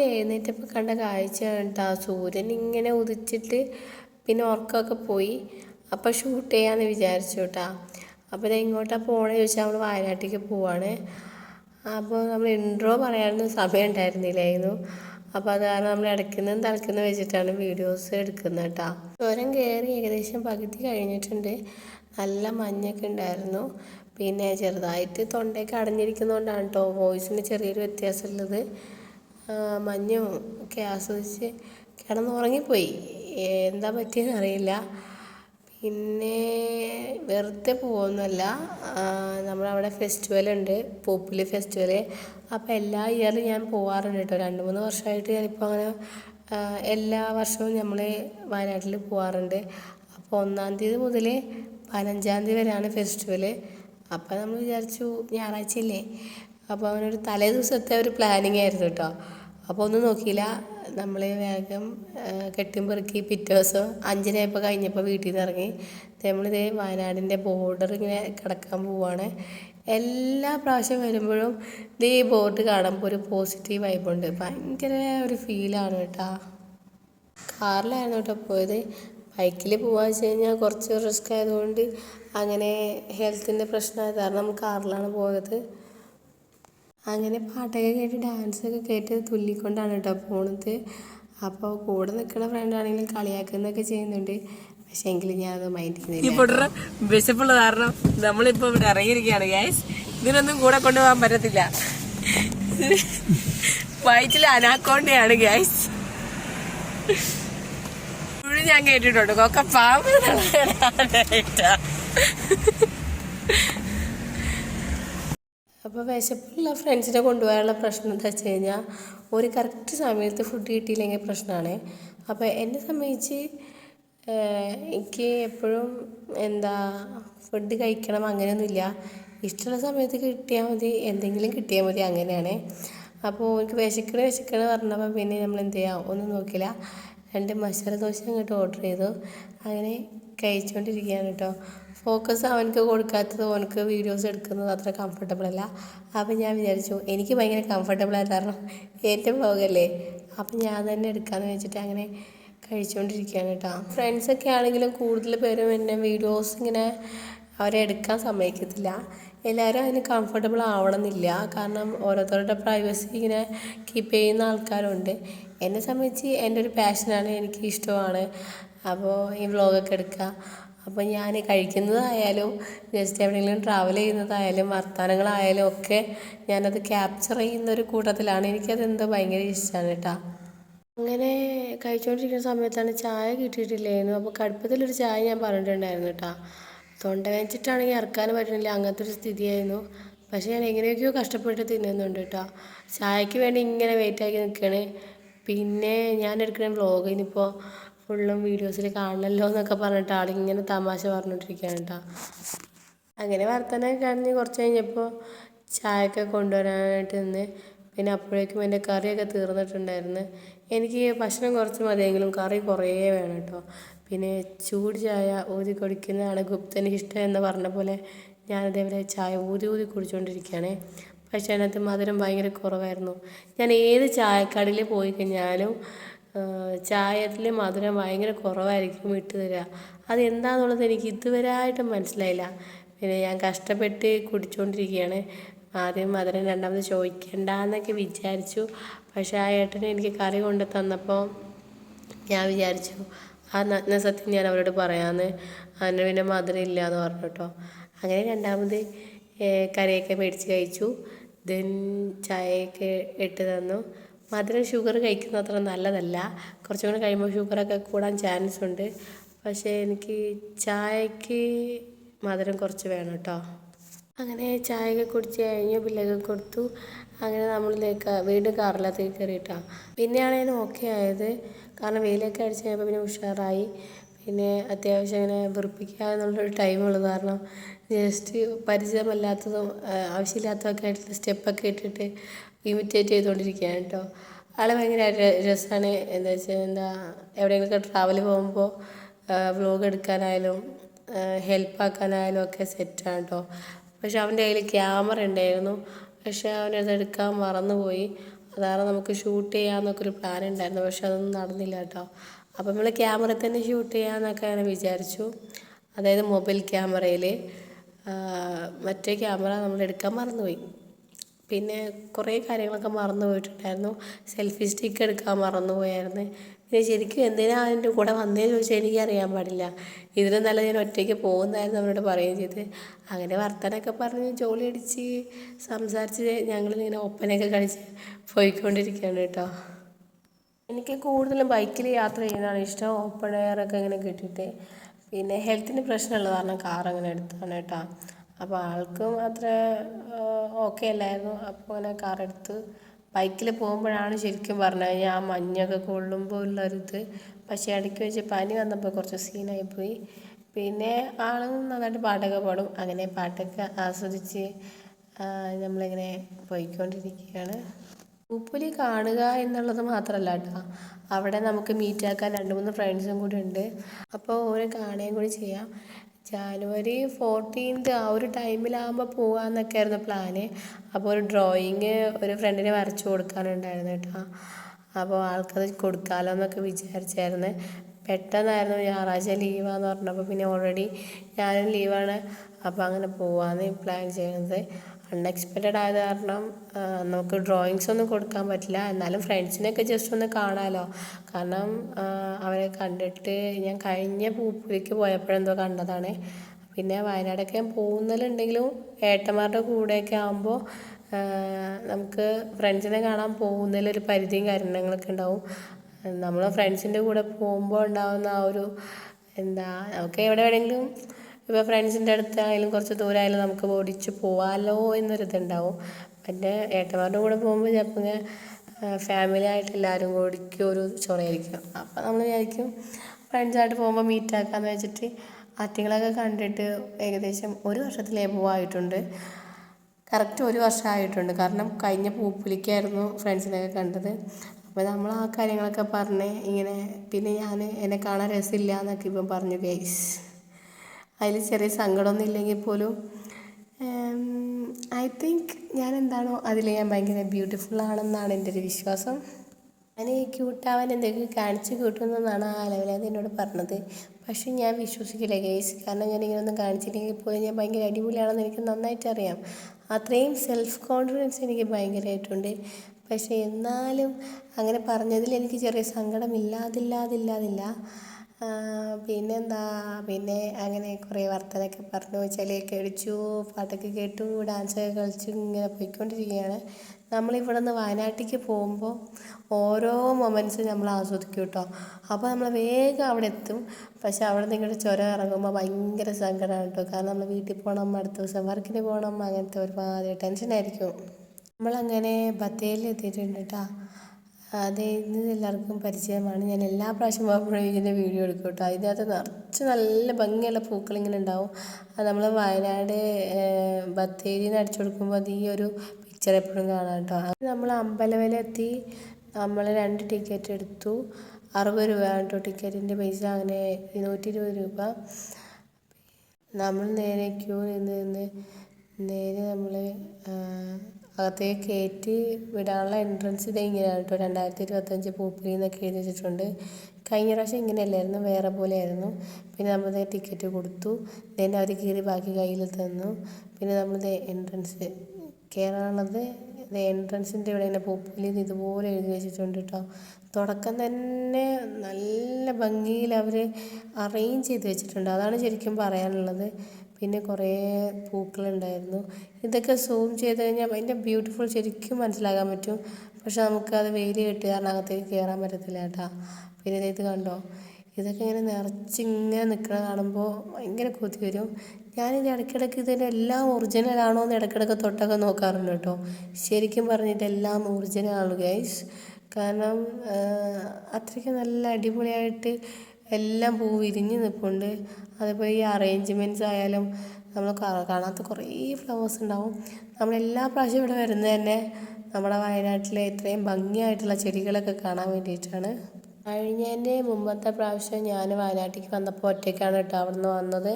രാവിലെ എഴുന്നേറ്റപ്പോൾ കണ്ട കാഴ്ച കേട്ടോ സൂര്യൻ ഇങ്ങനെ ഉദിച്ചിട്ട് പിന്നെ ഉറക്കമൊക്കെ പോയി. അപ്പോൾ ഷൂട്ട് ചെയ്യാമെന്ന് വിചാരിച്ചു കേട്ടോ. അപ്പോൾ ഇത് എങ്ങോട്ടാണ് പോകണമെന്ന് ചോദിച്ചാൽ നമ്മൾ വയനാട്ടിലേക്ക് പോവാണ്. അപ്പോൾ നമ്മൾ ഇൻട്രോ പറയാനൊന്നും സമയം ഉണ്ടായിരുന്നില്ലായിരുന്നു. അപ്പോൾ അത് കാരണം നമ്മൾ ഇടയ്ക്കുന്നതും തലക്കുന്നതും വെച്ചിട്ടാണ് വീഡിയോസ് എടുക്കുന്നത് കേട്ടോ. ചുരം കയറി ഏകദേശം പകുതി കഴിഞ്ഞിട്ടുണ്ട്. നല്ല മഞ്ഞൊക്കെ ഉണ്ടായിരുന്നു. പിന്നെ ചെറുതായിട്ട് തൊണ്ടയൊക്കെ അടഞ്ഞിരിക്കുന്നതുകൊണ്ടാണ് കേട്ടോ വോയിസിന് ചെറിയൊരു വ്യത്യാസമുള്ളത്. മഞ്ഞും ഒക്കെ ആസ്വദിച്ച് കിടന്നുറങ്ങിപ്പോയി എന്താ പറ്റിയെന്ന് അറിയില്ല. പിന്നെ വെറുതെ പോകുന്നല്ല നമ്മളവിടെ ഫെസ്റ്റിവൽ ഉണ്ട് പോപ്പുലർ ഫെസ്റ്റിവൽ അപ്പോൾ എല്ലാ ഇയറിലും ഞാൻ പോകാറുണ്ട് കേട്ടോ. രണ്ട് മൂന്ന് വർഷമായിട്ട് ഞാനിപ്പോൾ അങ്ങനെ എല്ലാ വർഷവും നമ്മൾ വയനാട്ടിൽ പോകാറുണ്ട് അപ്പോൾ ഒന്നാം തീയതി മുതൽ പതിനഞ്ചാം തീയതി വരെയാണ് ഫെസ്റ്റിവൽ അപ്പോൾ നമ്മൾ വിചാരിച്ചു ഞായറാഴ്ച ഇല്ലേ? അപ്പോൾ ഒരു തലേ ദിവസത്തെ ഒരു പ്ലാനിങ് ആയിരുന്നു കേട്ടോ. അപ്പോൾ ഒന്നും നോക്കിയില്ല. നമ്മൾ വേഗം കെട്ടിയും പെറുക്കി പിറ്റേ ദിവസം അഞ്ചരയായപ്പോൾ കഴിഞ്ഞപ്പോൾ വീട്ടിൽ നിന്ന് ഇറങ്ങി നമ്മളിതേ വയനാടിന്റെ ബോർഡർ ഇങ്ങനെ കിടക്കാൻ പോവുകയാണ് എല്ലാ പ്രാവശ്യം വരുമ്പോഴും ഇതേ ബോർഡ് കാണുമ്പോൾ ഒരു പോസിറ്റീവ് വൈബുണ്ട് ഭയങ്കര ഒരു ഫീലാണ് കേട്ടോ. കാറിലായിരുന്നു കേട്ടോ പോയത്. ബൈക്കിൽ പോകാൻ വെച്ച് കഴിഞ്ഞാൽ കുറച്ച് റിസ്ക് ആയതുകൊണ്ട് അങ്ങനെ ഹെൽത്തിന്റെ പ്രശ്നമായത് കാരണം കാറിലാണ് പോയത്. അങ്ങനെ പാട്ടൊക്കെ കേട്ട് ഡാൻസൊക്കെ കേട്ട് തുള്ളിക്കൊണ്ടാണ് കേട്ടോ പോണത്. അപ്പോൾ കൂടെ നിൽക്കുന്ന ഫ്രണ്ടാണെങ്കിലും കളിയാക്കുന്നൊക്കെ ചെയ്യുന്നുണ്ട്. പക്ഷെ എങ്കിലും ഞാൻ അത് മൈൻഡ് ഈ ചെയ്യുന്നില്ല പൊട്ടറ വിശപ്പുള്ള കാരണം നമ്മളിപ്പോൾ ഇവിടെ ഇറങ്ങിയിരിക്കുകയാണ് ഗ്യാസ് ഇതിനൊന്നും കൂടെ കൊണ്ടുപോകാൻ പറ്റത്തില്ല. വയറ്റിൽ അനാക്കോണ്ടയാണ് ഗ്യാസ് ഇപ്പോഴും ഞാൻ കേട്ടിട്ടുണ്ട്. കൊക്ക പാമ്പ്. അപ്പോൾ വിശപ്പുള്ള ഫ്രണ്ട്സിനെ കൊണ്ടുപോകാനുള്ള പ്രശ്നം എന്താ വെച്ച് കഴിഞ്ഞാൽ ഒരു കറക്റ്റ് സമയത്ത് ഫുഡ് കിട്ടിയില്ലെങ്കിൽ പ്രശ്നമാണ്. അപ്പോൾ എന്നെ സംബന്ധിച്ച് എനിക്ക് എപ്പോഴും എന്താ ഫുഡ് കഴിക്കണം അങ്ങനെയൊന്നുമില്ല. ഇഷ്ടമുള്ള സമയത്ത് കിട്ടിയാൽ മതി എന്തെങ്കിലും കിട്ടിയാൽ മതി അങ്ങനെയാണ്. അപ്പോൾ എനിക്ക് വിശക്കണ വിശക്കണ പറഞ്ഞപ്പോൾ പിന്നെ നമ്മൾ എന്ത് ചെയ്യാം ഒന്നും നോക്കില്ല രണ്ട് മസാല ദോശ അങ്ങോട്ട് ഓർഡർ ചെയ്തു. അങ്ങനെ കഴിച്ചുകൊണ്ടിരിക്കുകയാണ് കേട്ടോ. ഫോക്കസ് അവനക്ക് കൊടുക്കാത്തത് അവനക്ക് വീഡിയോസ് എടുക്കുന്നത് അത്ര കംഫർട്ടബിൾ അല്ല. അപ്പം ഞാൻ വിചാരിച്ചു എനിക്ക് ഭയങ്കര കംഫർട്ടബിൾ ആയി കാരണം എന്റെ ബ്ലോഗല്ലേ അപ്പം ഞാൻ തന്നെ എടുക്കാമെന്ന് വെച്ചിട്ട് അങ്ങനെ കഴിച്ചുകൊണ്ടിരിക്കുകയാണ് കേട്ടോ. ഫ്രണ്ട്സൊക്കെ ആണെങ്കിലും കൂടുതൽ പേരും എന്നെ വീഡിയോസ് ഇങ്ങനെ അവരെ എടുക്കാൻ സമ്മതിക്കത്തില്ല. എല്ലാവരും അതിന് കംഫർട്ടബിൾ ആവണമെന്നില്ല. കാരണം ഓരോരുത്തരുടെ പ്രൈവസി ഇങ്ങനെ കീപ്പ് ചെയ്യുന്ന ആൾക്കാരുണ്ട്. എന്നെ സംബന്ധിച്ച് എന്റെ ഒരു പാഷനാണ് എനിക്ക് ഇഷ്ടമാണ്. അപ്പോൾ ഈ വ്ളോഗൊക്കെ എടുക്കുക. അപ്പോൾ ഞാൻ കഴിക്കുന്നതായാലും ജസ്റ്റ് എവിടെയെങ്കിലും ട്രാവൽ ചെയ്യുന്നതായാലും വർത്തമാനങ്ങളായാലും ഒക്കെ ഞാനത് ക്യാപ്ചർ ചെയ്യുന്ന ഒരു കൂട്ടത്തിലാണ് എന്തോ ഭയങ്കര ഇഷ്ടമാണ് കേട്ടോ അങ്ങനെ കഴിച്ചുകൊണ്ടിരിക്കുന്ന സമയത്താണ് ചായ കിട്ടിയിട്ടില്ലായിരുന്നു അപ്പോൾ കടുപ്പത്തിലൊരു ചായ ഞാൻ പറഞ്ഞിട്ടുണ്ടായിരുന്നു കേട്ടോ തൊണ്ട വെച്ചിട്ടാണെങ്കിൽ ഇറക്കാനും പറ്റണില്ല. അങ്ങനത്തെ ഒരു സ്ഥിതിയായിരുന്നു. പക്ഷേ ഞാൻ എങ്ങനെയൊക്കെയോ കഷ്ടപ്പെട്ട് തിന്നുന്നുണ്ട് കേട്ടോ ചായക്ക് വേണ്ടി ഇങ്ങനെ വെയിറ്റ് ആക്കി നിൽക്കുകയാണ് പിന്നെ ഞാൻ എടുക്കുന്ന വ്ളോഗ് ഇനിയിപ്പോൾ ഫുള്ളും വീഡിയോസിൽ കാണണല്ലോ എന്നൊക്കെ പറഞ്ഞിട്ട് ആളിങ്ങനെ തമാശ പറഞ്ഞുകൊണ്ടിരിക്കുകയാണ് കേട്ടോ. അങ്ങനെ വർത്തന കഴിഞ്ഞ് കുറച്ച് കഴിഞ്ഞപ്പോൾ ചായയൊക്കെ കൊണ്ടുവരാനായിട്ട് നിന്ന്. പിന്നെ അപ്പോഴേക്കും എന്റെ കറിയൊക്കെ തീർന്നിട്ടുണ്ടായിരുന്നു. എനിക്ക് ഭക്ഷണം കുറച്ച് മതിയെങ്കിലും കറി കുറേ വേണം കേട്ടോ. പിന്നെ ചൂട് ചായ ഊതി കുടിക്കുന്നതാണ് ഗുപ്തന് ഇഷ്ടം എന്ന് പറഞ്ഞ പോലെ ഞാൻ അതേപോലെ ചായ ഊതി ഊതി കുടിച്ചുകൊണ്ടിരിക്കുകയാണ് പക്ഷേ അതിനകത്ത് മധുരം ഭയങ്കര കുറവായിരുന്നു. ഞാൻ ഏത് ചായക്കടയിൽ പോയി കഴിഞ്ഞാലും ചായത്തിൽ മധുരം ഭയങ്കര കുറവായിരിക്കും ഇട്ട് തരിക. അതെന്താണെന്നുള്ളത് എനിക്ക് ഇതുവരെ ആയിട്ടും മനസ്സിലായില്ല. പിന്നെ ഞാൻ കഷ്ടപ്പെട്ട് കുടിച്ചുകൊണ്ടിരിക്കുകയാണ് ആദ്യം മധുരം രണ്ടാമത് ചോദിക്കണ്ട എന്നൊക്കെ വിചാരിച്ചു. പക്ഷേ ആ ഏട്ടനെ എനിക്ക് കറി കൊണ്ട് തന്നപ്പോൾ ഞാൻ വിചാരിച്ചു ആ നഗ്ന സത്യം ഞാൻ അവരോട് പറയാമെന്ന് അതിന് പിന്നെ മധുരം ഇല്ല എന്ന് പറഞ്ഞു കേട്ടോ അങ്ങനെ രണ്ടാമത് കറിയൊക്കെ മേടിച്ച് കഴിച്ചു. ദെൻ ചായയൊക്കെ ഇട്ട് തന്നു. മധുരം ഷുഗർ കഴിക്കുന്നത് അത്ര നല്ലതല്ല. കുറച്ചും കൂടി കഴിയുമ്പോൾ ഷുഗറൊക്കെ കൂടാൻ ചാൻസ് ഉണ്ട് പക്ഷേ എനിക്ക് ചായക്ക് മധുരം കുറച്ച് വേണം കേട്ടോ അങ്ങനെ ചായയൊക്കെ കുടിച്ച് കഴിഞ്ഞു ബില്ലൊക്കെ കൊടുത്തു. അങ്ങനെ നമ്മൾ വീണ്ടും കാറിലത്തേക്ക് കയറിയിട്ടാണ് പിന്നെയാണ് ഞാൻ ഓക്കെ ആയത്. കാരണം വെയിലൊക്കെ അടിച്ച് കഴിഞ്ഞപ്പോൾ പിന്നെ ഉഷാറായി. പിന്നെ അത്യാവശ്യം അങ്ങനെ വെറുപ്പിക്കുക എന്നുള്ളൊരു ടൈമുള്ളത് കാരണം ജസ്റ്റ് പരിചയമല്ലാത്തതും ആവശ്യമില്ലാത്തതൊക്കെ ആയിട്ടുള്ള സ്റ്റെപ്പൊക്കെ ഇട്ടിട്ട് ഇമിറ്റേറ്റ് ചെയ്തുകൊണ്ടിരിക്കുകയാണ് കേട്ടോ ആളെ ഭയങ്കര രസമാണ് എന്താ വെച്ചാൽ എന്താ എവിടെയെങ്കിലുമൊക്കെ ട്രാവൽ പോകുമ്പോൾ വ്ലോഗ് എടുക്കാനായാലും ഹെൽപ്പ് ആക്കാനായാലും ഒക്കെ സെറ്റാണ് കേട്ടോ പക്ഷെ അവന്റെ കയ്യിൽ ക്യാമറ ഉണ്ടായിരുന്നു. പക്ഷെ അവനത് എടുക്കാൻ മറന്നുപോയി. അതാണ് നമുക്ക് ഷൂട്ട് ചെയ്യാമെന്നൊക്കെ ഒരു പ്ലാൻ ഉണ്ടായിരുന്നു. പക്ഷെ അതൊന്നും നടന്നില്ല കേട്ടോ അപ്പം നമ്മൾ ക്യാമറ തന്നെ ഷൂട്ട് ചെയ്യാമെന്നൊക്കെ അങ്ങനെ വിചാരിച്ചു. അതായത് മൊബൈൽ ക്യാമറയിൽ മറ്റേ ക്യാമറ നമ്മൾ എടുക്കാൻ മറന്നുപോയി. പിന്നെ കുറേ കാര്യങ്ങളൊക്കെ മറന്നു പോയിട്ടുണ്ടായിരുന്നു. സെൽഫി സ്റ്റിക്ക് എടുക്കാൻ മറന്നു പോയായിരുന്നു. പിന്നെ ശരിക്കും എന്തിനാ അതിന്റെ കൂടെ വന്നതെന്ന് ചോദിച്ചാൽ എനിക്കറിയാൻ പാടില്ല. ഇതിലും നല്ല ഞാൻ ഒറ്റയ്ക്ക് പോകുന്നതായിരുന്നു അവരോട് പറയുകയും ചെയ്ത് അങ്ങനെ വർത്തനമൊക്കെ പറഞ്ഞ് ജോലി അടിച്ച് സംസാരിച്ച് ഞങ്ങളിങ്ങനെ ഒപ്പനയൊക്കെ കളിച്ച് പോയിക്കൊണ്ടിരിക്കുകയാണ് കേട്ടോ. എനിക്ക് കൂടുതലും ബൈക്കിൽ യാത്ര ചെയ്യുന്നതാണ് ഇഷ്ടം. ഓപ്പൺ എയറൊക്കെ ഇങ്ങനെ കിട്ടിയിട്ട്. പിന്നെ ഹെൽത്തിന് പ്രശ്നമുള്ള കാരണം കാർ അങ്ങനെ എടുത്താണ് കേട്ടോ. അപ്പോൾ ആൾക്കും അത്ര ഓക്കെ അല്ലായിരുന്നു. അപ്പോൾ അങ്ങനെ കാർ എടുത്ത് ബൈക്കിൽ പോകുമ്പോഴാണ് ശരിക്കും പറഞ്ഞു കഴിഞ്ഞാൽ ആ മഞ്ഞൊക്കെ കൊള്ളുമ്പോൾ ഉള്ളൊരിത് പക്ഷേ ഇടയ്ക്ക് വെച്ച് പനി വന്നപ്പോൾ കുറച്ച് സീനായി പോയി പിന്നെ ആളും നന്നായിട്ട് പാട്ടൊക്കെ പാടും. അങ്ങനെ പാട്ടൊക്കെ ആസ്വദിച്ച് നമ്മളിങ്ങനെ പോയിക്കൊണ്ടിരിക്കുകയാണ്. പൂപ്പുലി കാണുക എന്നുള്ളത് മാത്രമല്ല കേട്ടോ. അവിടെ നമുക്ക് മീറ്റാക്കാൻ രണ്ട് മൂന്ന് ഫ്രണ്ട്സും കൂടി ഉണ്ട്. അപ്പോൾ ഓരോ കാണുകയും കൂടി ചെയ്യാം. ജാനുവരി ഫോർട്ടീൻത് ആ ഒരു ടൈമിലാകുമ്പോൾ പോകാമെന്നൊക്കെ ആയിരുന്നു പ്ലാന് അപ്പോൾ ഒരു ഡ്രോയിങ് ഒരു ഫ്രണ്ടിന് വരച്ചു കൊടുക്കാനുണ്ടായിരുന്നു കേട്ടോ. അപ്പോൾ ആൾക്കത് കൊടുക്കാമല്ലോ എന്നൊക്കെ വിചാരിച്ചായിരുന്നു. പെട്ടെന്നായിരുന്നു ഞായറാഴ്ച ലീവാന്ന് പറഞ്ഞപ്പോൾ പിന്നെ ഓൾറെഡി ഞാനും ലീവാണ് അപ്പോൾ അങ്ങനെ പോവാന്ന് പ്ലാൻ ചെയ്യുന്നത് അൺഎക്സ്പെക്റ്റഡ് ആയത് കാരണം നമുക്ക് ഡ്രോയിങ്സ് ഒന്നും കൊടുക്കാൻ പറ്റില്ല. എന്നാലും ഫ്രണ്ട്സിനെയൊക്കെ ജസ്റ്റ് ഒന്ന് കാണാമല്ലോ കാരണം അവരെ കണ്ടിട്ട് ഞാൻ കഴിഞ്ഞ പൂപ്പുലിക്ക് പോയപ്പോഴെന്തോ കണ്ടതാണ്. പിന്നെ വയനാടൊക്കെ ഞാൻ പോകുന്നതിലുണ്ടെങ്കിലും ഏട്ടന്മാരുടെ കൂടെയൊക്കെ ആകുമ്പോൾ നമുക്ക് ഫ്രണ്ട്സിനെ കാണാൻ പോകുന്നതിലൊരു പരിധിയും കാര്യങ്ങളൊക്കെ ഉണ്ടാവും. നമ്മൾ ഫ്രണ്ട്സിന്റെ കൂടെ പോകുമ്പോൾ ഉണ്ടാകുന്ന ആ ഒരു എന്താ നമുക്ക് എവിടെ വേണമെങ്കിലും ഇപ്പോൾ ഫ്രണ്ട്സിന്റെ അടുത്തായാലും കുറച്ച് ദൂരമായാലും നമുക്ക് ഓടിച്ച് പോവാമല്ലോ എന്നൊരിതുണ്ടാവും. പിന്നെ ഏട്ടന്മാരുടെ കൂടെ പോകുമ്പോൾ ചിലപ്പോൾ ഇങ്ങനെ ഫാമിലി ആയിട്ട് എല്ലാവരും കൂടിക്ക് ഒരു ചൊറയായിരിക്കും. അപ്പോൾ നമ്മൾ വിചാരിക്കും ഫ്രണ്ട്സായിട്ട് പോകുമ്പോൾ മീറ്റ് ആക്കാമെന്ന് വെച്ചിട്ട് ആറ്റുകളൊക്കെ കണ്ടിട്ട് ഏകദേശം ഒരു വർഷത്തിലേ പോവായിട്ടുണ്ട്. കറക്റ്റ് ഒരു വർഷമായിട്ടുണ്ട് കാരണം കഴിഞ്ഞ പൂപ്പുലിക്കായിരുന്നു ഫ്രണ്ട്സിനെയൊക്കെ കണ്ടത്. അപ്പോൾ നമ്മൾ ആ കാര്യങ്ങളൊക്കെ പറഞ്ഞ് ഇങ്ങനെ പിന്നെ ഞാൻ എന്നെ കാണാൻ രസമില്ല എന്നൊക്കെ ഇപ്പം പറഞ്ഞു ഗൈസ് അതിൽ ചെറിയ സങ്കടമൊന്നും ഇല്ലെങ്കിൽ പോലും ഐ തിങ്ക് ഞാൻ എന്താണോ അതിൽ ഞാൻ ഭയങ്കര ബ്യൂട്ടിഫുൾ ആണെന്നാണ് എന്റെ ഒരു വിശ്വാസം. ഞാൻ ക്യൂട്ടാവാൻ എന്തെങ്കിലും കാണിച്ചു കൂട്ടുമെന്നാണ് ആ ലെവലത് എന്നോട് പറഞ്ഞത്. പക്ഷേ ഞാൻ വിശ്വസിക്കില്ല ഗേസ് കാരണം ഞാൻ ഇങ്ങനെയൊന്നും കാണിച്ചില്ലെങ്കിൽ പോലും ഞാൻ ഭയങ്കര അടിപൊളിയാണെന്ന് എനിക്ക് നന്നായിട്ട് അറിയാം. അത്രയും സെൽഫ് കോൺഫിഡൻസ് എനിക്ക് ഭയങ്കരമായിട്ടുണ്ട്. പക്ഷേ എന്നാലും അങ്ങനെ പറഞ്ഞതിൽ എനിക്ക് ചെറിയ സങ്കടം ഇല്ലാതില്ലാതില്ലാതില്ല. ആ, പിന്നെന്താ പിന്നെ അങ്ങനെ കുറേ വർത്തനൊക്കെ പറഞ്ഞു ചിലയൊക്കെ അടിച്ചു പാട്ടൊക്കെ കേട്ടു ഡാൻസൊക്കെ കളിച്ചു ഇങ്ങനെ പോയിക്കൊണ്ടിരിക്കുകയാണ്. നമ്മളിവിടെ നിന്ന് വയനാട്ടിലേക്ക് പോകുമ്പോൾ ഓരോ മൊമെന്റ്സും നമ്മൾ ആസ്വദിക്കും കേട്ടോ. അപ്പോൾ നമ്മൾ വേഗം അവിടെ എത്തും. പക്ഷേ അവിടെ നിന്ന് ഇങ്ങോട്ട് ചുരം ഇറങ്ങുമ്പോൾ ഭയങ്കര സങ്കടമാണ് കേട്ടോ. കാരണം നമ്മൾ വീട്ടിൽ പോകണം അടുത്ത ദിവസം വർക്കിന് പോകണം അങ്ങനത്തെ ഒരുപാട് ടെൻഷനായിരിക്കും. നമ്മളങ്ങനെ ബത്തേരിയിൽ എത്തിയിട്ടുണ്ട് കേട്ടോ. അതെ ഇത് എല്ലാവർക്കും പരിചയമാണ്. ഞാൻ എല്ലാ പ്രാവശ്യം പോകുമ്പോഴും ഇതിന്റെ വീഡിയോ എടുക്കും കേട്ടോ. അതിനകത്ത് നിറച്ച് നല്ല ഭംഗിയുള്ള പൂക്കൾ ഇങ്ങനെ ഉണ്ടാവും. അത് നമ്മൾ വയനാട് ബത്തേരിയിൽ അടിച്ചു കൊടുക്കുമ്പോൾ അത് ഈ ഒരു പിക്ചർ എപ്പോഴും കാണാം കേട്ടോ. അത് നമ്മൾ അമ്പലവലെത്തി നമ്മൾ രണ്ട് ടിക്കറ്റ് എടുത്തു. അറുപത് രൂപ കേട്ടോ ടിക്കറ്റിന്റെ പൈസ. അങ്ങനെ ഇരുന്നൂറ്റി ഇരുപത് രൂപ. നമ്മൾ നേരെ ക്യൂ നിന്ന് നിന്ന് നേരെ നമ്മൾ അകത്തേക്ക് കയറ്റി വിടാനുള്ള എൻട്രൻസ് ഇത് ഇങ്ങനെയാണ് കേട്ടോ? രണ്ടായിരത്തി ഇരുപത്തഞ്ച് പൂപ്പിലി എന്നൊക്കെ എഴുതി വെച്ചിട്ടുണ്ട്. കഴിഞ്ഞ പ്രാവശ്യം ഇങ്ങനെയല്ലായിരുന്നു വേറെ പോലെ ആയിരുന്നു പിന്നെ നമ്മൾ ടിക്കറ്റ് കൊടുത്തു. ദെൻ അവർ കീറി ബാക്കി കയ്യിൽ തന്നു. പിന്നെ നമ്മൾ എൻട്രൻസ് കയറാനുള്ളത് എൻട്രൻസിന്റെ ഇവിടെ ഇങ്ങനെ പൂപ്പുലി ഇതുപോലെ എഴുതി വെച്ചിട്ടുണ്ട് കേട്ടോ. തുടക്കം തന്നെ നല്ല ഭംഗിയിൽ അവർ അറേഞ്ച് ചെയ്ത് വെച്ചിട്ടുണ്ട്. അതാണ് ശരിക്കും പറയാനുള്ളത്. പിന്നെ കുറേ പൂക്കളുണ്ടായിരുന്നു. ഇതൊക്കെ സൂം ചെയ്ത് കഴിഞ്ഞാൽ അതിന്റെ ബ്യൂട്ടിഫുൾ ശരിക്കും മനസ്സിലാക്കാൻ പറ്റും. പക്ഷെ നമുക്കത് വെയിൽ കിട്ടി കാരണം അകത്തേക്ക് കയറാൻ പറ്റത്തില്ല കേട്ടോ. പിന്നെ ഇത് കണ്ടോ? ഇതൊക്കെ ഇങ്ങനെ നിറച്ചിങ്ങനെ നിൽക്കണ കാണുമ്പോൾ ഭയങ്കര കൊതി വരും. ഞാനിത് ഇടയ്ക്കിടയ്ക്ക് ഇതിന്റെ എല്ലാം ഒറിജിനലാണോ എന്ന് ഇടയ്ക്കിടയ്ക്ക് തൊട്ടൊക്കെ നോക്കാറുണ്ട് കേട്ടോ. ശരിക്കും പറഞ്ഞിട്ട് എല്ലാം ഒറിജിനൽ ആണ് ഗൈസ് കാരണം അത്രയ്ക്ക് നല്ല അടിപൊളിയായിട്ട് എല്ലാം പൂ വിരിഞ്ഞ് നിൽപ്പുണ്ട് അതേപോലെ ഈ അറേഞ്ച്മെന്റ്സ് ആയാലും നമ്മൾ കാണാത്ത കുറേ ഫ്ലവേഴ്സ് ഉണ്ടാവും നമ്മൾ എല്ലാ പ്രാവശ്യവും ഇവിടെ വരുന്നത് തന്നെ നമ്മുടെ വയനാട്ടിലെ ഇത്രയും ഭംഗിയായിട്ടുള്ള ചെടികളൊക്കെ കാണാൻ വേണ്ടിയിട്ടാണ്. കഴിഞ്ഞതിന്റെ മുമ്പത്തെ പ്രാവശ്യം ഞാൻ വയനാട്ടിലേക്ക് വന്നപ്പോൾ ഒറ്റയ്ക്കാണ് കേട്ടോ അവിടുന്ന് വന്നത്.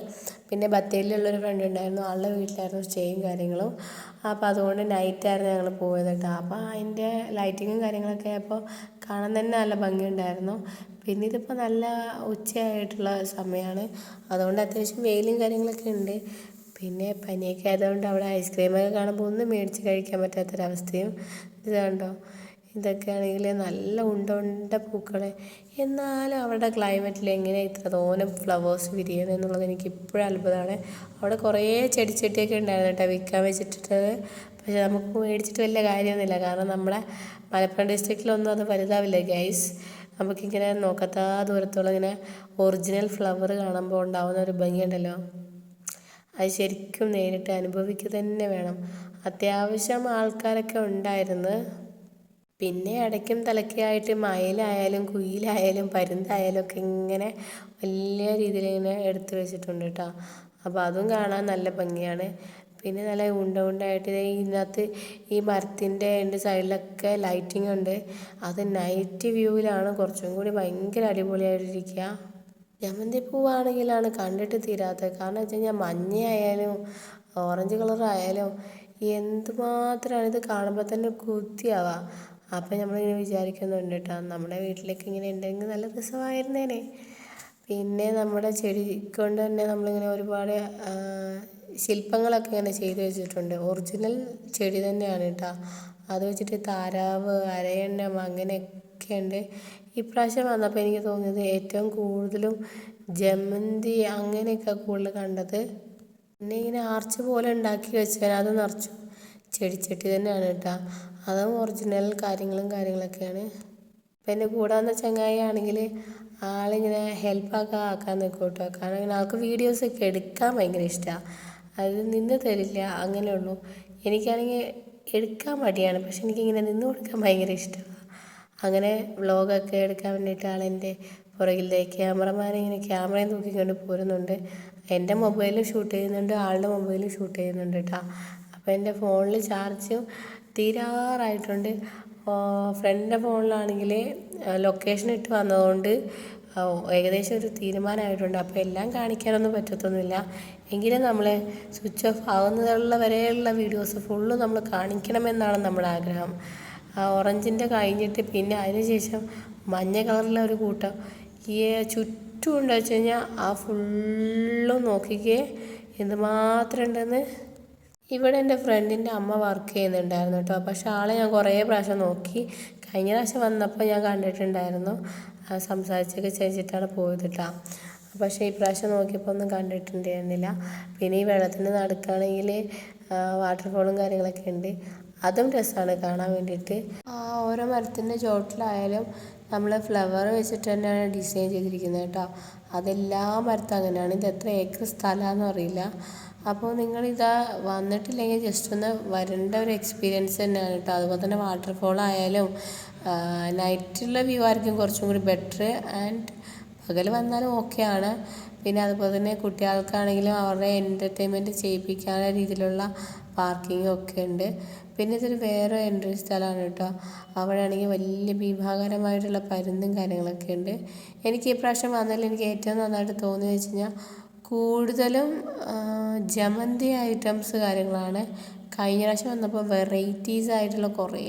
പിന്നെ ബത്തേരിയിലുള്ളൊരു ഫ്രണ്ട് ഉണ്ടായിരുന്നു. ആളുടെ വീട്ടിലായിരുന്നു സ്റ്റേയും കാര്യങ്ങളും. അപ്പോൾ അതുകൊണ്ട് നൈറ്റായിരുന്നു ഞങ്ങൾ പോയത് കേട്ടോ. അപ്പോൾ അതിന്റെ ലൈറ്റിങ്ങും കാര്യങ്ങളൊക്കെ അപ്പോൾ കാണാൻ തന്നെ നല്ല ഭംഗിയുണ്ടായിരുന്നു. പിന്നെ ഇതിപ്പോൾ നല്ല ഉച്ചയായിട്ടുള്ള സമയമാണ്. അതുകൊണ്ട് അത്യാവശ്യം വെയിലും കാര്യങ്ങളൊക്കെ ഉണ്ട്. പിന്നെ പനിയൊക്കെ ആയതുകൊണ്ട് അവിടെ ഐസ്ക്രീമൊക്കെ കാണുമ്പോൾ ഒന്നും മേടിച്ച് കഴിക്കാൻ പറ്റാത്തൊരവസ്ഥയും ഇത് കണ്ടോ? ഇതൊക്കെ ആണെങ്കിൽ നല്ല ഉണ്ട ഉണ്ട പൂക്കൾ എന്നാലും അവരുടെ ക്ലൈമറ്റിൽ എങ്ങനെ ഇത്ര തോനെ ഫ്ലവേഴ്സ് വിരിയണം എന്നുള്ളത് എനിക്ക് ഇപ്പോഴും അത്ഭുതമാണ്. അവിടെ കുറേ ചെടിച്ചട്ടിയൊക്കെ ഉണ്ടായിരുന്നു കേട്ടോ വിൽക്കാൻ വെച്ചിട്ടത് പക്ഷെ നമുക്ക് മേടിച്ചിട്ട് വലിയ കാര്യമൊന്നുമില്ല. കാരണം നമ്മുടെ മലപ്പുറം ഡിസ്ട്രിക്റ്റിലൊന്നും അത് വലുതാവില്ല ഗൈസ് നമുക്കിങ്ങനെ നോക്കത്താ ദൂരത്തോളം ഇങ്ങനെ ഒറിജിനൽ ഫ്ലവർ കാണുമ്പോൾ ഉണ്ടാവുന്ന ഒരു ഭംഗിയുണ്ടല്ലോ. അത് ശരിക്കും നേരിട്ട് അനുഭവിക്കുക തന്നെ വേണം. അത്യാവശ്യം ആൾക്കാരൊക്കെ ഉണ്ടായിരുന്നു. പിന്നെ ഇടയ്ക്കും തലയ്ക്കായിട്ട് മയിലായാലും കുയിലായാലും പരുന്തായാലും ഒക്കെ ഇങ്ങനെ വലിയ രീതിയിൽ ഇങ്ങനെ എടുത്ത് വെച്ചിട്ടുണ്ട് കേട്ടോ അപ്പോൾ അതും കാണാൻ നല്ല ഭംഗിയാണ്. പിന്നെ നല്ല ഉണ്ട ഉണ്ടായിട്ട് ഇതിനകത്ത് ഈ മരത്തിന്റെ എന്റെ സൈഡിലൊക്കെ ലൈറ്റിംഗ് ഉണ്ട്. അത് നൈറ്റ് വ്യൂവിലാണ് കുറച്ചും കൂടി ഭയങ്കര അടിപൊളിയായിട്ടിരിക്കുക ജമന്തി പൂവാണെങ്കിലാണ് കണ്ടിട്ട് തീരാത്തത്. കാരണം വെച്ച് കഴിഞ്ഞാൽ മഞ്ഞയായാലും ഓറഞ്ച് കളറായാലും എന്തുമാത്രമാണ് ഇത് കാണുമ്പോൾ തന്നെ കുത്തിയാവാ. അപ്പം നമ്മളിങ്ങനെ വിചാരിക്കുന്നുണ്ട് കേട്ടോ നമ്മുടെ വീട്ടിലേക്ക് ഇങ്ങനെ ഉണ്ടെങ്കിൽ നല്ല രസമായിരുന്നേനെ. പിന്നെ നമ്മുടെ ചെടി കൊണ്ട് തന്നെ നമ്മളിങ്ങനെ ഒരുപാട് ശില്പങ്ങളൊക്കെ ഇങ്ങനെ ചെയ്തു വെച്ചിട്ടുണ്ട്. ഒറിജിനൽ ചെടി തന്നെയാണ് കേട്ടോ അത് വെച്ചിട്ട് താരാവ് അരയണ്ണം അങ്ങനെയൊക്കെ ഉണ്ട് ഇപ്രാവശ്യം വന്നപ്പോൾ എനിക്ക് തോന്നിയത് ഏറ്റവും കൂടുതലും ജമന്തി അങ്ങനെയൊക്കെ കൂടുതൽ കണ്ടത്. പിന്നെ ഇങ്ങനെ ആർച്ച് പോലെ ഉണ്ടാക്കി വെച്ചാൽ അത് നിറച്ചു ചെടിച്ചട്ടി തന്നെയാണ് കേട്ടോ അതും ഒറിജിനൽ കാര്യങ്ങളും കാര്യങ്ങളൊക്കെയാണ്. അപ്പം എന്റെ കൂടെ വന്ന ചങ്ങായി ആണെങ്കിൽ ആളിങ്ങനെ ഹെൽപ്പൊക്കെ ആക്കാൻ നിൽക്കും കേട്ടോ കാരണം ഇങ്ങനെ ആൾക്ക് വീഡിയോസൊക്കെ എടുക്കാൻ ഭയങ്കര ഇഷ്ടമാണ് അത് നിന്ന് തരില്ല അങ്ങനെയുള്ളൂ എനിക്കാണെങ്കിൽ എടുക്കാൻ മടിയാണ്. പക്ഷെ എനിക്കിങ്ങനെ നിന്ന് കൊടുക്കാൻ ഭയങ്കര ഇഷ്ടമാണ് അങ്ങനെ വ്ളോഗൊക്കെ എടുക്കാൻ വേണ്ടിയിട്ട് ആളെന്റെ പുറകിലെ ക്യാമറമാൻ ഇങ്ങനെ ക്യാമറയും തൂക്കിക്കൊണ്ട് പോരുന്നുണ്ട്. എന്റെ മൊബൈലിൽ ഷൂട്ട് ചെയ്യുന്നുണ്ട് ആളുടെ മൊബൈലിൽ ഷൂട്ട് ചെയ്യുന്നുണ്ട് കേട്ടോ അപ്പോൾ എന്റെ ഫോണിൽ ചാർജും തീരാറായിട്ടുണ്ട്. ഫ്രണ്ടിന്റെ ഫോണിലാണെങ്കിൽ ലൊക്കേഷൻ ഇട്ട് വന്നതുകൊണ്ട് ഏകദേശം ഒരു തീരുമാനമായിട്ടുണ്ട്. അപ്പോൾ എല്ലാം കാണിക്കാനൊന്നും പറ്റത്തൊന്നുമില്ല. എങ്കിലും നമ്മൾ സ്വിച്ച് ഓഫ് ആവുന്നതുള്ള വരെയുള്ള വീഡിയോസ് ഫുള്ള് നമ്മൾ കാണിക്കണമെന്നാണ് നമ്മുടെ ആഗ്രഹം. ഓറഞ്ചിന്റെ കഴിഞ്ഞിട്ട് പിന്നെ അതിനുശേഷം മഞ്ഞ കളറിലെ ഒരു കൂട്ടം. ഈ ചുറ്റും ഉണ്ടെന്ന് വെച്ച് കഴിഞ്ഞാൽ ആ ഫുള്ളും നോക്കിക്കേ എന്തുമാത്രം ഉണ്ടെന്ന് ഇവിടെ എന്റെ ഫ്രണ്ടിന്റെ അമ്മ വർക്ക് ചെയ്യുന്നുണ്ടായിരുന്നു കേട്ടോ. പക്ഷെ ആളെ ഞാൻ കുറേ പ്രാവശ്യം നോക്കി. കഴിഞ്ഞ പ്രാവശ്യം വന്നപ്പോൾ ഞാൻ കണ്ടിട്ടുണ്ടായിരുന്നു. സംസാരിച്ചൊക്കെ ചേച്ചിട്ടാണ് പോയത് കേട്ടോ. പക്ഷേ ഈ പ്രാവശ്യം നോക്കിയപ്പോൾ ഒന്നും കണ്ടിട്ടുണ്ടായിരുന്നില്ല. പിന്നെ ഈ വെള്ളത്തിന്റെ നടുക്കാണെങ്കിൽ വാട്ടർഫോളും കാര്യങ്ങളൊക്കെ ഉണ്ട്. അതും രസമാണ് കാണാൻ വേണ്ടിയിട്ട്. ഓരോ മരത്തിന്റെ ചോട്ടിലായാലും നമ്മൾ ഫ്ലവർ വെച്ചിട്ട് തന്നെയാണ് ഡിസൈൻ ചെയ്തിരിക്കുന്നത് കേട്ടോ. അതെല്ലാ മരത്തും അങ്ങനെയാണ്. ഇത് എത്ര ഏക്കർ സ്ഥലമാണെന്ന് അറിയില്ല. അപ്പോൾ നിങ്ങളിതാ വന്നിട്ടില്ലെങ്കിൽ ജസ്റ്റ് ഒന്ന് വരേണ്ട ഒരു എക്സ്പീരിയൻസ് തന്നെയാണ് കേട്ടോ. അതുപോലെ തന്നെ വാട്ടർഫോൾ ആയാലും നൈറ്റുള്ള വ്യൂ ആയിരിക്കും കുറച്ചും കൂടി ബെറ്റർ ആൻഡ് പകൽ വന്നാലും ഓക്കെയാണ് പിന്നെ അതുപോലെ തന്നെ കുട്ടികൾക്കാണെങ്കിലും അവരുടെ എന്റർടൈൻമെന്റ് ചെയ്യിപ്പിക്കാനുള്ള രീതിയിലുള്ള പാർക്കിംഗ് ഒക്കെ ഉണ്ട്. പിന്നെ ഇതൊരു വേറെ എൻട്രി സ്ഥലമാണ് കേട്ടോ. അവിടെ ആണെങ്കിൽ വലിയ വിഭാഗകരമായിട്ടുള്ള പരുന്തും കാര്യങ്ങളൊക്കെ ഉണ്ട്. എനിക്ക് ഈ പ്രാവശ്യം വന്നതിൽ എനിക്ക് ഏറ്റവും നന്നായിട്ട് തോന്നിയെന്ന് വെച്ച് കഴിഞ്ഞാൽ കൂടുതലും ജമന്തി ഐറ്റംസ് കാര്യങ്ങളാണ്. കഴിഞ്ഞ പ്രാവശ്യം വന്നപ്പോൾ വെറൈറ്റീസ് ആയിട്ടുള്ള കുറേ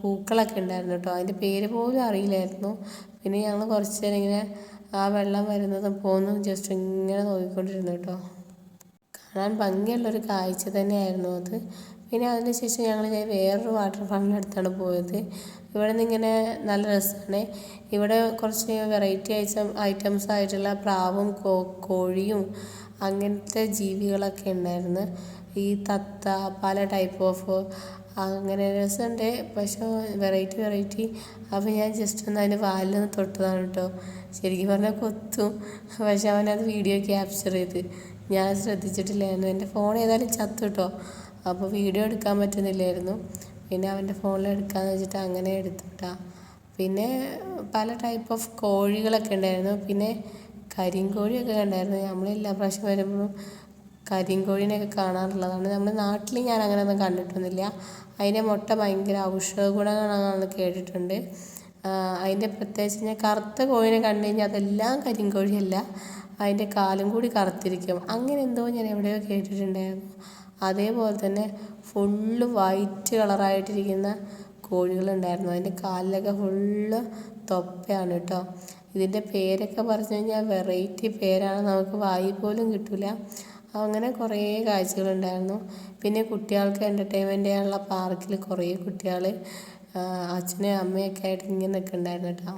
പൂക്കളൊക്കെ ഉണ്ടായിരുന്നു കേട്ടോ അതിന്റെ പേര് പോലും അറിയില്ലായിരുന്നു. പിന്നെ ഞങ്ങൾ കുറച്ച് നേരം ഇങ്ങനെ ആ വെള്ളം വരുന്നതും പോകുന്നതും ജസ്റ്റ് ഇങ്ങനെ നോക്കിക്കൊണ്ടിരുന്നു കേട്ടോ കാണാൻ ഭംഗിയുള്ളൊരു കാഴ്ച തന്നെയായിരുന്നു അത്. പിന്നെ അതിന് ശേഷം ഞങ്ങൾ വേറൊരു വാട്ടർഫാളിന്റെ അടുത്താണ് പോയത്. ഇവിടെ നിന്ന് ഇങ്ങനെ നല്ല രസമാണ്. ഇവിടെ കുറച്ച് വെറൈറ്റി ഐറ്റം ഐറ്റംസ് ആയിട്ടുള്ള പ്രാവും കോഴിയും അങ്ങനത്തെ ജീവികളൊക്കെ ഉണ്ടായിരുന്നു. ഈ തത്ത പല ടൈപ്പ് ഓഫ് അങ്ങനെ രസമുണ്ട്. പക്ഷേ വെറൈറ്റി വെറൈറ്റി അപ്പോൾ ഞാൻ ജസ്റ്റ് ഒന്ന് അതിന്റെ വാലിൽ നിന്ന് തൊട്ടതാണ് കേട്ടോ. ശരിക്കും പറഞ്ഞാൽ കൊത്തും. പക്ഷെ അവനത് വീഡിയോ ക്യാപ്ചർ ചെയ്ത്. ഞാൻ ശ്രദ്ധിച്ചിട്ടില്ലായിരുന്നു. എന്റെ ഫോൺ ഏതായാലും ചത്തു കേട്ടോ. അപ്പോൾ വീഡിയോ എടുക്കാൻ പറ്റുന്നില്ലായിരുന്നു. പിന്നെ അവന്റെ ഫോണിൽ എടുക്കാന്ന് വെച്ചിട്ട് അങ്ങനെ എടുത്തുട്ടാ. പിന്നെ പല ടൈപ്പ് ഓഫ് കോഴികളൊക്കെ ഉണ്ടായിരുന്നു. പിന്നെ കരിങ്കോഴിയൊക്കെ ഉണ്ടായിരുന്നു നമ്മൾ എല്ലാ പ്രാവശ്യം വരുമ്പോഴും കരിങ്കോഴിനെയൊക്കെ കാണാറുള്ളതാണ്. നമ്മുടെ നാട്ടിൽ ഞാൻ അങ്ങനെയൊന്നും കണ്ടിട്ടൊന്നുമില്ല. അതിന്റെ മുട്ട ഭയങ്കര ഔഷധ ഗുണങ്ങളാണെന്ന് കേട്ടിട്ടുണ്ട്. അതിന്റെ പ്രത്യേകിച്ച് ഞാൻ കറുത്ത കോഴിനെ കണ്ടു കഴിഞ്ഞാൽ അതെല്ലാം കരിങ്കോഴിയല്ല. അതിന്റെ കാലും കൂടി കറുത്തിരിക്കും. അങ്ങനെ എന്തോ ഞാൻ എവിടെയോ കേട്ടിട്ടുണ്ടായിരുന്നു. അതേപോലെ തന്നെ ഫുള്ള് വൈറ്റ് കളറായിട്ടിരിക്കുന്ന കോഴികളുണ്ടായിരുന്നു അതിന്റെ കാലിലൊക്കെ ഫുള്ള് തൊപ്പയാണ് കേട്ടോ ഇതിന്റെ പേരൊക്കെ പറഞ്ഞു കഴിഞ്ഞാൽ വെറൈറ്റി പേരാണ്. നമുക്ക് വായി പോലും കിട്ടില്ല അങ്ങനെ കുറേ കാഴ്ചകളുണ്ടായിരുന്നു പിന്നെ കുട്ടികൾക്ക് എന്റർടൈൻമെന്റ് ചെയ്യാനുള്ള പാർക്കിൽ കുറേ കുട്ടികൾ അച്ഛനും അമ്മയൊക്കെ ആയിട്ട് ഇങ്ങനെ നിൽക്കുന്നുണ്ടായിരുന്നു കേട്ടോ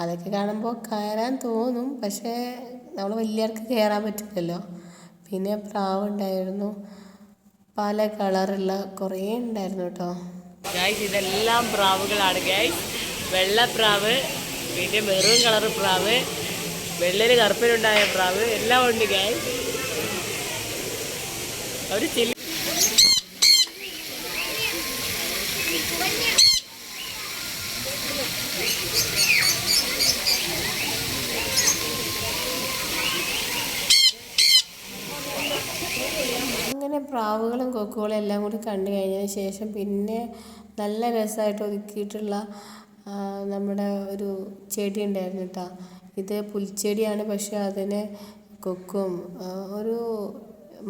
അതൊക്കെ കാണുമ്പോൾ കയറാൻ തോന്നും. പക്ഷേ നമ്മൾ വലിയവർക്ക് കയറാൻ പറ്റില്ലല്ലോ. പിന്നെ പ്രാവ് ഉണ്ടായിരുന്നു പല കളറുള്ള കുറേ ഉണ്ടായിരുന്നു കേട്ടോ. ഗൈസ് ഇതെല്ലാം പ്രാവുകളാണ്. ഗൈസ് വെള്ളപ്രാവ് പിന്നെ മെറൂൺ കളർ പ്രാവ് വെള്ളര് കറുപ്പിലുണ്ടായ പ്രാവ് എല്ലാം ഉണ്ട് ഗൈസ് അവർ ചില്ല അങ്ങനെ പ്രാവുകളും കൊക്കുകളും എല്ലാം കൂടി കണ്ടു കഴിഞ്ഞതിന് ശേഷം പിന്നെ നല്ല രസമായിട്ട് ഒതുക്കിയിട്ടുള്ള നമ്മുടെ ഒരു ചെടി ഉണ്ടായിരുന്നു കേട്ടോ ഇത് പുൽച്ചെടിയാണ് പക്ഷേ അതിന് കൊക്കും ഒരു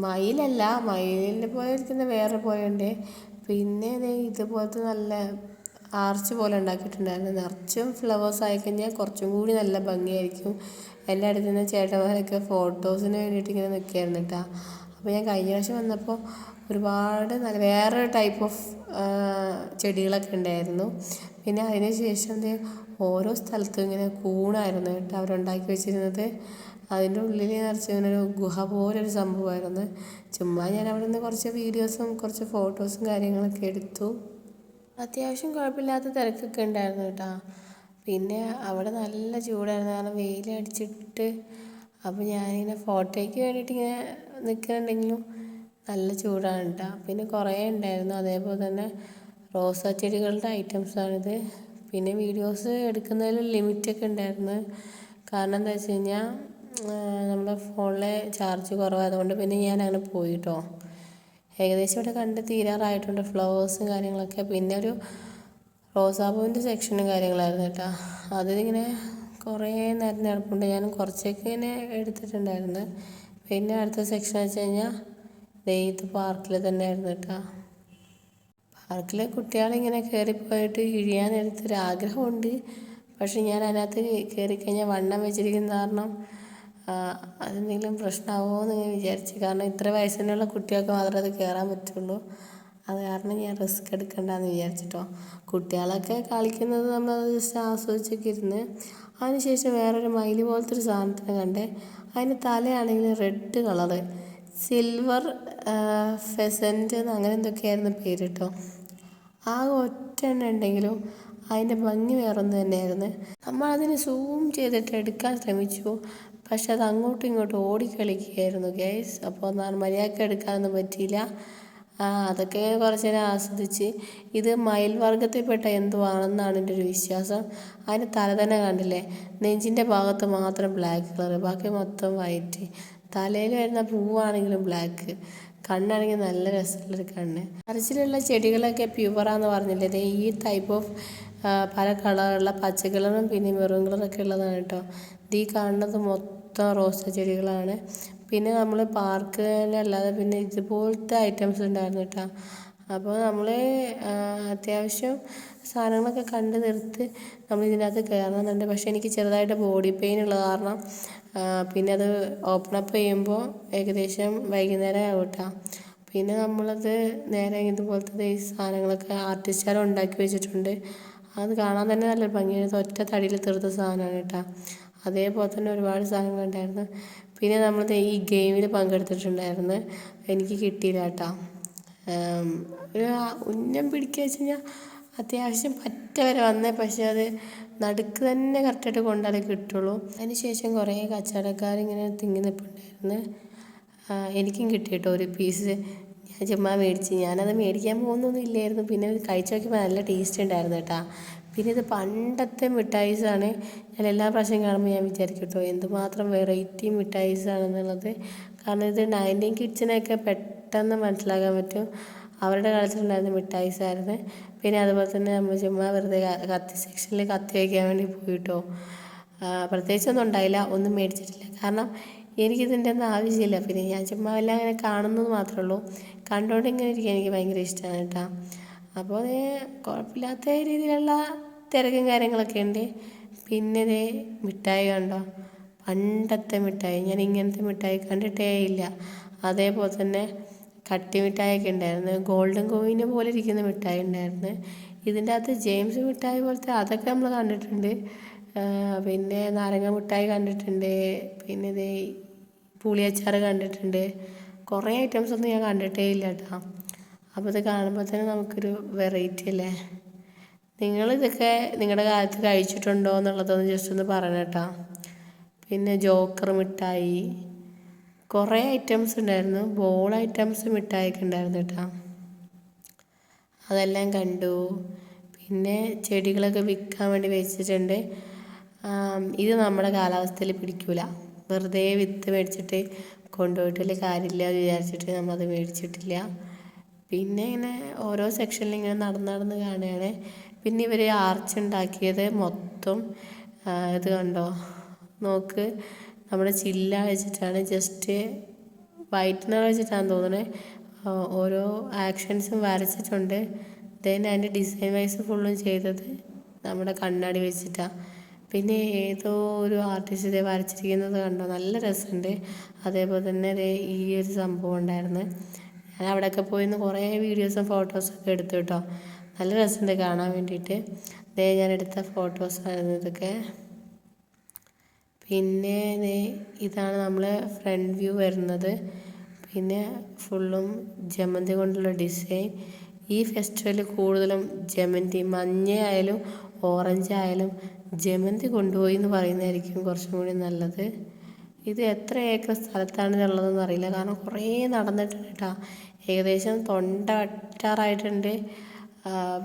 മയിലല്ല മയിലിനെ പോലെ ഇരിക്കുന്ന വേറെ പോയുണ്ട്. പിന്നെ ദേ ഇതുപോലത്തെ നല്ല ആർച്ച് പോലെ ഉണ്ടാക്കിയിട്ടുണ്ടായിരുന്നു. നിറച്ചും ഫ്ലവേഴ്സ് ആയിക്കഴിഞ്ഞാൽ കുറച്ചും കൂടി നല്ല ഭംഗിയായിരിക്കും. എന്റെ അടുത്ത് നിന്ന് ചേട്ടന്മാരൊക്കെ ഫോട്ടോസിന് വേണ്ടിയിട്ട് ഇങ്ങനെ നിൽക്കുകയായിരുന്നു കേട്ടോ അപ്പോൾ ഞാൻ കഴിഞ്ഞ പ്രാവശ്യം വന്നപ്പോൾ ഒരുപാട് നല്ല വേറെ ടൈപ്പ് ഓഫ് ചെടികളൊക്കെ ഉണ്ടായിരുന്നു. പിന്നെ അതിന് ശേഷം ഓരോ സ്ഥലത്തും ഇങ്ങനെ കൂണായിരുന്നു കേട്ടോ അവരുണ്ടാക്കി വെച്ചിരുന്നത്. അതിന്റെ ഉള്ളിൽ നിറച്ച് ഇങ്ങനെ ഒരു ഗുഹ പോലൊരു സംഭവമായിരുന്നു. ചുമ്മാ ഞാൻ അവിടെ നിന്ന് കുറച്ച് വീഡിയോസും കുറച്ച് ഫോട്ടോസും കാര്യങ്ങളൊക്കെ എടുത്തു. അത്യാവശ്യം കുഴപ്പമില്ലാത്ത തിരക്കൊക്കെ ഉണ്ടായിരുന്നു കേട്ടോ. പിന്നെ അവിടെ നല്ല ചൂടായിരുന്നു. കാരണം വെയിലടിച്ചിട്ട് അപ്പോൾ ഞാനിങ്ങനെ ഫോട്ടോയ്ക്ക് വേണ്ടിയിട്ട് ഇങ്ങനെ നിൽക്കുന്നുണ്ടെങ്കിലും നല്ല ചൂടാണ് കേട്ടോ. പിന്നെ കുറേ ഉണ്ടായിരുന്നു. അതേപോലെ തന്നെ റോസാ ചെടികളുടെ ഐറ്റംസാണിത് പിന്നെ വീഡിയോസ് എടുക്കുന്നതിൽ ലിമിറ്റൊക്കെ ഉണ്ടായിരുന്നു. കാരണം എന്താ വെച്ച് കഴിഞ്ഞാൽ നമ്മുടെ ഫോണിലെ ചാർജ് കുറവായതുകൊണ്ട് പിന്നെ ഞാൻ അങ്ങനെ പോയി കേട്ടോ ഏകദേശം ഇവിടെ കണ്ട് തീരാറായിട്ടുണ്ട് ഫ്ലവേഴ്സും കാര്യങ്ങളൊക്കെ. പിന്നെ ഒരു റോസാപ്പൂവിന്റെ സെക്ഷനും കാര്യങ്ങളായിരുന്നു കേട്ടോ. അതിലിങ്ങനെ കുറേ നേരം നടപ്പുണ്ട്. ഞാൻ കുറച്ചൊക്കെ ഇങ്ങനെ എടുത്തിട്ടുണ്ടായിരുന്നു. പിന്നെ അടുത്ത സെക്ഷൻ വെച്ച് കഴിഞ്ഞാൽ ഇത് പാർക്കിൽ തന്നെ ആയിരുന്നു കേട്ടോ പാർക്കിൽ കുട്ടികളിങ്ങനെ കയറിപ്പോയിട്ട് ആഗ്രഹമുണ്ട്. പക്ഷെ ഞാൻ അതിനകത്ത് കയറിക്കഴിഞ്ഞാൽ വണ്ണം വെച്ചിരിക്കുന്ന കാരണം അതെന്തെങ്കിലും പ്രശ്നമാവുമോ എന്ന് ഞാൻ വിചാരിച്ചു. കാരണം ഇത്ര വയസ്സിനുള്ള കുട്ടികൾക്ക് മാത്രമേ അത് കയറാൻ പറ്റുള്ളൂ. അത് കാരണം ഞാൻ റിസ്ക് എടുക്കണ്ടെന്ന് വിചാരിച്ചിട്ടോ. കുട്ടികളൊക്കെ കളിക്കുന്നത് നമ്മൾ ജസ്റ്റ് ആസ്വദിച്ചൊക്കെ ഇരുന്ന് അതിനുശേഷം വേറൊരു മയിൽ പോലത്തെ ഒരു സാധനത്തിനെ കണ്ടേ അതിന് തലയാണെങ്കിൽ റെഡ് കളറ്. സിൽവർ ഫെസന്റ് അങ്ങനെ എന്തൊക്കെയായിരുന്നു പേര് കേട്ടോ ആ ഒറ്റ എണ്ണ ഉണ്ടെങ്കിലും അതിന്റെ ഭംഗി വേറൊന്ന് തന്നെയായിരുന്നു. നമ്മൾ അതിന് സൂം ചെയ്തിട്ട് എടുക്കാൻ ശ്രമിച്ചു. പക്ഷെ അത് അങ്ങോട്ടും ഇങ്ങോട്ടും ഓടിക്കളിക്കുകയായിരുന്നു ഗൈസ് അപ്പോൾ എന്നാൽ മര്യാദയ്ക്ക് എടുക്കാനൊന്നും പറ്റിയില്ല. അതൊക്കെ കുറച്ച് നേരം ആസ്വദിച്ച് ഇത് മയിൽ വർഗത്തിൽപ്പെട്ട എന്തോ ആണെന്നാണ് എന്റെ ഒരു വിശ്വാസം. അതിന് തല തന്നെ കണ്ടില്ലേ? നെഞ്ചിന്റെ ഭാഗത്ത് മാത്രം ബ്ലാക്ക് കളർ ബാക്കി മൊത്തം വൈറ്റ് തലയിൽ വരുന്ന പൂവാണെങ്കിലും ബ്ലാക്ക് കണ്ണാണെങ്കിൽ നല്ല രസമുള്ളൊരു കണ്ണ്. പറച്ചിലുള്ള ചെടികളൊക്കെ പ്യുവറാന്ന് പറഞ്ഞില്ലേ? ഈ ടൈപ്പ് ഓഫ് പല കളറുള്ള പച്ച കളറും പിന്നെ മെറൂൺ കളറൊക്കെ ഉള്ളതാണ് കേട്ടോ ഈ കാണുന്നത് മൊത്തം റോസ ചെടികളാണ്. പിന്നെ നമ്മൾ പാർക്കിലല്ലാതെ പിന്നെ ഇതുപോലത്തെ ഐറ്റംസ് ഉണ്ടായിരുന്നു കേട്ടോ അപ്പോൾ നമ്മൾ അത്യാവശ്യം സാധനങ്ങളൊക്കെ കണ്ട് നിർത്ത് നമ്മൾ ഇതിനകത്ത് കയറണമെന്നുണ്ട് പക്ഷേ എനിക്ക് ചെറുതായിട്ട് ബോഡി പെയിൻ ഉള്ള കാരണം പിന്നെ അത് ഓപ്പൺ അപ്പ് ചെയ്യുമ്പോൾ ഏകദേശം വൈകുന്നേരം ആവും കേട്ടോ പിന്നെ നമ്മളത് നേരെ ഇതുപോലത്തെ ഈ സാധനങ്ങളൊക്കെ ആർട്ടിസ്റ്റുകാർ ഉണ്ടാക്കി വെച്ചിട്ടുണ്ട്. അത് കാണാൻ തന്നെ നല്ല ഭംഗിയാണ് ഒറ്റ തടിയിൽ തീർത്ത സാധനമാണ് കേട്ടോ അതേപോലെ തന്നെ ഒരുപാട് സാധനങ്ങളുണ്ടായിരുന്നു പിന്നെ നമ്മൾ ഈ ഗെയിമിൽ പങ്കെടുത്തിട്ടുണ്ടായിരുന്നു എനിക്ക് കിട്ടിയില്ല കേട്ടോ. ഒരു ഉന്നം പിടിക്കുക വെച്ച് കഴിഞ്ഞാൽ അത്യാവശ്യം പറ്റ വരെ വന്നേ പക്ഷെ അത് നടുക്ക് തന്നെ കറക്റ്റായിട്ട് കൊണ്ടാലേ കിട്ടുള്ളൂ. അതിന് ശേഷം കുറേ കച്ചവടക്കാരിങ്ങനെ തിങ്ങി നിൽപ്പുണ്ടായിരുന്നു എനിക്കും കിട്ടി കേട്ടോ ഒരു പീസ് ഞാൻ ചുമ്മാ മേടിച്ച്. ഞാനത് മേടിക്കാൻ പോകുന്നൊന്നും ഇല്ലായിരുന്നു. പിന്നെ കഴിച്ചു നോക്കിയപ്പോൾ നല്ല ടേസ്റ്റ് ഉണ്ടായിരുന്നു കേട്ടോ. പിന്നെ ഇത് പണ്ടത്തെ മിഠായിസാണ്. ഞാൻ എല്ലാ പ്രാവശ്യം കാണുമ്പോൾ ഞാൻ വിചാരിക്കും കേട്ടോ എന്തുമാത്രം വെറൈറ്റി മിഠായിസാണെന്നുള്ളത്. കാരണം ഇത് നയന്റീൻ കിഡ്സിനെയൊക്കെ പെട്ടെന്ന് മനസ്സിലാക്കാൻ പറ്റും. അവരുടെ കാലത്തുണ്ടായിരുന്ന മിഠായിസായിരുന്നു. പിന്നെ അതുപോലെ തന്നെ നമ്മൾ ചുമ്മാ വെറുതെ കത്തി സെക്ഷനിൽ കത്തി വയ്ക്കാൻ വേണ്ടി പോയിട്ടോ. പ്രത്യേകിച്ചൊന്നും ഉണ്ടായില്ല ഒന്നും മേടിച്ചിട്ടില്ല. കാരണം എനിക്കിതിന്റെ ഒന്നും ആവശ്യമില്ല. പിന്നെ ഞാൻ ചുമ്മാ എല്ലാം അങ്ങനെ കാണുന്നത് മാത്രമേ ഉള്ളൂ. കണ്ടുകൊണ്ട് ഇങ്ങനെ ഇരിക്കാൻ എനിക്ക് ഭയങ്കര ഇഷ്ടമാണ് കേട്ടോ അപ്പോൾ അത് കുഴപ്പമില്ലാത്ത രീതിയിലുള്ള തിരക്കും കാര്യങ്ങളൊക്കെ ഉണ്ട്. പിന്നെ ഇതേ മിഠായി കണ്ടോ? പണ്ടത്തെ മിഠായി ഞാൻ ഇങ്ങനത്തെ മിഠായി കണ്ടിട്ടേ ഇല്ല. അതേപോലെ തന്നെ കട്ടി മിഠായിയൊക്കെ ഉണ്ടായിരുന്നു. ഗോൾഡൻ കോയിനെ പോലെ ഇരിക്കുന്ന മിഠായി ഉണ്ടായിരുന്നു. ഇതിന്റെ അകത്ത് ജെയിംസ് മിഠായി പോലത്തെ അതൊക്കെ നമ്മൾ കണ്ടിട്ടുണ്ട്. പിന്നെ നാരങ്ങ മിഠായി കണ്ടിട്ടുണ്ട്. പിന്നെ ഇത് പുളിയച്ചാർ കണ്ടിട്ടുണ്ട്. കുറേ ഐറ്റംസ് ഒന്നും ഞാൻ കണ്ടിട്ടേ ഇല്ല കേട്ടോ. അപ്പോൾ ഇത് കാണുമ്പോൾ തന്നെ നമുക്കൊരു വെറൈറ്റി അല്ലേ? നിങ്ങൾ ഇതൊക്കെ നിങ്ങളുടെ കാലത്ത് കഴിച്ചിട്ടുണ്ടോ എന്നുള്ളതൊന്ന് ജസ്റ്റ് ഒന്ന് പറയണം കേട്ടോ. പിന്നെ ജോക്കർ മിഠായി കുറേ ഐറ്റംസ് ഉണ്ടായിരുന്നു. ബോൾ ഐറ്റംസ് മിഠായിയൊക്കെ ഉണ്ടായിരുന്നു കേട്ടോ. അതെല്ലാം കണ്ടു. പിന്നെ ചെടികളൊക്കെ വിൽക്കാൻ വേണ്ടി വെച്ചിട്ടുണ്ട്. ഇത് നമ്മുടെ കാലാവസ്ഥയിൽ പിടിക്കൂല. വെറുതെ വിത്ത് മേടിച്ചിട്ട് കൊണ്ടുപോയിട്ട് കാര്യമില്ല എന്ന് വിചാരിച്ചിട്ട് നമ്മളത് മേടിച്ചിട്ടില്ല. പിന്നെ ഇങ്ങനെ ഓരോ സെക്ഷനിൽ ഇങ്ങനെ നടന്ന് നടന്ന് കാണുകയാണ്. പിന്നെ ഇവർ ആർച്ച് ഉണ്ടാക്കിയത് മൊത്തം ഇത് കണ്ടോ? നോക്ക്. നമ്മുടെ ചില്ല വെച്ചിട്ടാണ് ജസ്റ്റ് വൈറ്റ്നർ വെച്ചിട്ടാണ് തോന്നുന്നത് ഓരോ ആക്ഷൻസും വരച്ചിട്ടുണ്ട്. ദെൻ അതിന്റെ ഡിസൈൻ വൈസ് ഫുള്ളും ചെയ്തത് നമ്മുടെ കണ്ണാടി വെച്ചിട്ടാണ് പിന്നെ ഏതോ ഒരു ആർട്ടിസ്റ്റ് ഇതേ വരച്ചിരിക്കുന്നത് കണ്ടോ? നല്ല രസമുണ്ട്. അതേപോലെ തന്നെ ഈ ഒരു സംഭവം ഉണ്ടായിരുന്നു. ഞാൻ അവിടെയൊക്കെ പോയിന്ന് കുറേ വീഡിയോസും ഫോട്ടോസും ഒക്കെ എടുത്തു കേട്ടോ. നല്ല രസമുണ്ട് കാണാൻ വേണ്ടിയിട്ട് ദേ ഞാൻ എടുത്ത ഫോട്ടോസായിരുന്നു ഇതൊക്കെ. പിന്നെ ഇതാണ് നമ്മൾ ഫ്രണ്ട് വ്യൂ വരുന്നത്. പിന്നെ ഫുള്ളും ജമന്തി കൊണ്ടുള്ള ഡിസൈൻ. ഈ ഫെസ്റ്റിവൽ കൂടുതലും ജമന്തി മഞ്ഞ ആയാലും ഓറഞ്ച് ആയാലും ജമന്തി കൊണ്ടുപോയി എന്ന് പറയുന്നതായിരിക്കും കുറച്ചും കൂടി നല്ലത്. ഇത് എത്ര ഏക്കർ സ്ഥലത്താണ് ഉള്ളതെന്ന് അറിയില്ല കാരണം കുറേ നടന്നിട്ടുണ്ട് കേട്ടോ. ഏകദേശം തൊണ്ട വറ്റാറായിട്ടുണ്ട്.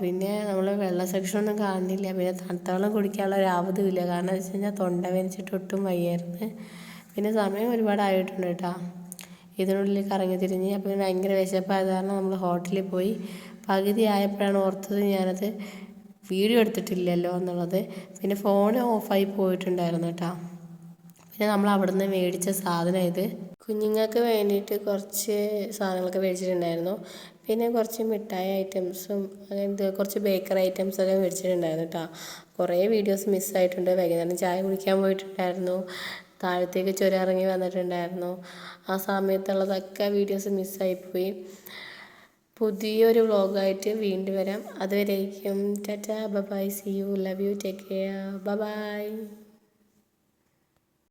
പിന്നെ നമ്മൾ വെള്ള സെക്ഷനൊന്നും കാണുന്നില്ല. പിന്നെ തണുത്ത വെള്ളം കുടിക്കാനുള്ള ഒരു ആവതുമില്ല. കാരണം എന്ന് വെച്ച് കഴിഞ്ഞാൽ തൊണ്ട വേദനിച്ചിട്ട് ഒട്ടും വയ്യായിരുന്നു. പിന്നെ സമയം ഒരുപാട് ആയിട്ടുണ്ട് കേട്ടോ. ഇതിനുള്ളിൽ കറങ്ങി തിരിഞ്ഞ് അപ്പോൾ ഭയങ്കര വിശപ്പായത് കാരണം നമ്മൾ ഹോട്ടലിൽ പോയി പകുതി ആയപ്പോഴാണ് ഓർത്തത് ഞാനത് വീഡിയോ എടുത്തിട്ടില്ലല്ലോ എന്നുള്ളത്. പിന്നെ ഫോൺ ഓഫായി പോയിട്ടുണ്ടായിരുന്നു കേട്ടോ. പിന്നെ നമ്മൾ അവിടുന്ന് മേടിച്ച സാധനം ഇത്. കുഞ്ഞുങ്ങൾക്ക് വേണ്ടിയിട്ട് കുറച്ച് സാധനങ്ങളൊക്കെ മേടിച്ചിട്ടുണ്ടായിരുന്നു. പിന്നെ കുറച്ച് മിഠായി ഐറ്റംസും അങ്ങനത്തെ കുറച്ച് ബേക്കറി ഐറ്റംസൊക്കെ മേടിച്ചിട്ടുണ്ടായിരുന്നു കേട്ടോ കുറേ വീഡിയോസ് മിസ്സായിട്ടുണ്ട് വൈകുന്നേരം ചായ കുടിക്കാൻ പോയിട്ടുണ്ടായിരുന്നു. താഴത്തേക്ക് ചുരം ഇറങ്ങി വന്നിട്ടുണ്ടായിരുന്നു. ആ സമയത്തുള്ളതൊക്കെ വീഡിയോസ് മിസ്സായിപ്പോയി പുതിയൊരു വ്ലോഗായിട്ട് വീണ്ടും വരാം. അതുവരേക്കും tata. Bye bye see you love you take care bye